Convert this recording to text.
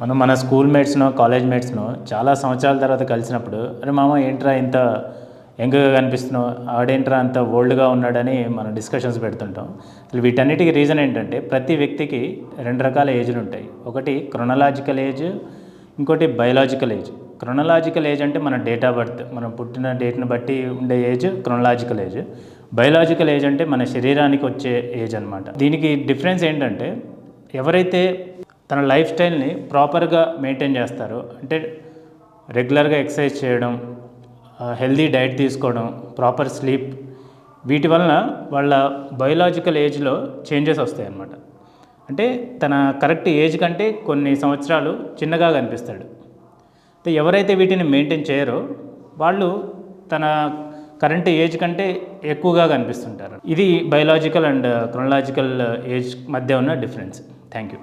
మనం మన school మేట్స్నో college మేట్స్నో చాలా సంవత్సరాల తర్వాత కలిసినప్పుడు అరే మామ ఏంట్రా ఇంత యంగ్గా కనిపిస్తున్నావు? ఆడేంట్రా అంత ఓల్డ్గా ఉన్నాడని మనం డిస్కషన్స్ పెడుతుంటాం. అసలు వీటన్నిటికీ రీజన్ ఏంటంటే ప్రతి వ్యక్తికి రెండు రకాల ఏజ్లు ఉంటాయి. ఒకటి క్రొనలాజికల్ ఏజ్ ఇంకోటి బయలాజికల్ ఏజ్. క్రొనలాజికల్ ఏజ్ అంటే మన డేట్ ఆఫ్ బర్త్ మనం పుట్టిన డేట్ని బట్టి ఉండే age chronological age. Biological age అంటే మన శరీరానికి వచ్చే ఏజ్ అనమాట దీనికి డిఫరెన్స్ ఏంటంటే ఎవరైతే తన లైఫ్ స్టైల్ని ప్రాపర్గా మెయింటైన్ చేస్తారు. అంటే రెగ్యులర్గా ఎక్సర్సైజ్ చేయడం హెల్దీ డైట్ తీసుకోవడం ప్రాపర్ స్లీప్ వీటి వలన వాళ్ళ బయోలాజికల్ ఏజ్లో చేంజెస్ వస్తాయి అన్నమాట. అంటే తన కరెక్ట్ ఏజ్ కంటే కొన్ని సంవత్సరాలు చిన్నగా కనిపిస్తాడు. అయితే ఎవరైతే వీటిని మెయింటైన్ చేయరో వాళ్ళు తన కరెంట్ ఏజ్ కంటే ఎక్కువగా కనిపిస్తుంటారు. ఇది బయలాజికల్ అండ్ క్రొనలాజికల్ ఏజ్ మధ్య ఉన్న డిఫరెన్స్. Thank you.